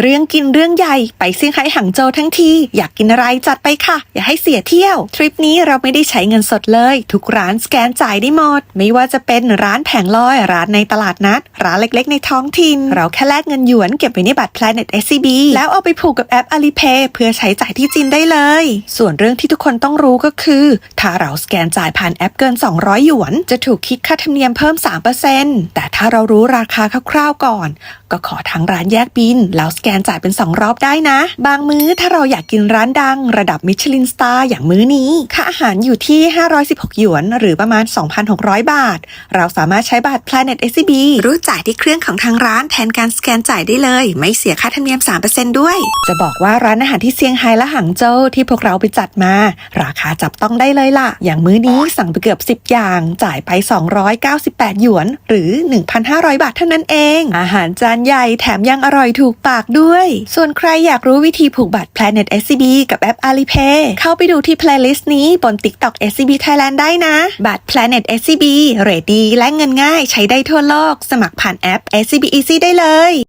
เรื่องกินเรื่องใหญ่ไปเซี่ยงไฮ้หังโจวทั้งที อยากกินอะไรจัดไปค่ะ อย่าให้เสียเที่ยว ทริปนี้เราไม่ได้ใช้เงินสดเลย ทุกร้านสแกนจ่ายได้หมด ไม่ว่าจะเป็นร้านแผงลอย ร้านในตลาดนัด ร้านเล็กๆ ในท้องถิ่น เราแค่แลกเงินหยวนเก็บไว้ในบัตร Planet SCB แล้วเอาไปผูกกับแอป Alipay เพื่อใช้จ่ายที่จีนได้เลย ส่วนเรื่องที่ทุกคนต้องรู้ก็คือ ถ้าเราสแกนจ่ายผ่านแอปเกิน 200 หยวน จะถูกคิดค่าธรรมเนียมเพิ่ม 3%แต่ถ้าเรารู้ราคาคร่าวๆก่อน ก็ขอทางร้านแยกบินแล้วแกนจ่ายเป็น 2 รอบได้นะ บางมื้อถ้าเราอยากกินร้านดัง ระดับมิชลินสตาร์อย่างมื้อนี้ ค่าอาหารอยู่ที่ 516 หยวน หรือประมาณ 2,600 บาท เราสามารถใช้บัตร Planet SCB รู้จ่ายที่เครื่องของทางร้านแทนการสแกนจ่ายได้เลย ไม่เสียค่าธรรมเนียม 3%ด้วย จะบอกว่าร้านอาหารที่เซี่ยงไฮ้และหังโจวที่พวกเราไปจัดมา ราคาจับต้องได้เลยล่ะ อย่างมื้อนี้สั่งไปเกือบ 10 อย่าง จ่ายไป 298 หยวน หรือ 1,500 บาทเท่านั้นเอง อาหารจานใหญ่แถมยังอร่อยถูกปากด้วย ส่วนใครอยากรู้วิธีผูกบัตร Planet SCB กับแอป Alipay เข้าไปดูที่ playlist นี้บน TikTok SCB Thailand ได้นะ บัตร Planet SCB เรดดีและเงินง่ายใช้ได้ทั่วโลก สมัครผ่านแอป SCB Easy ได้เลย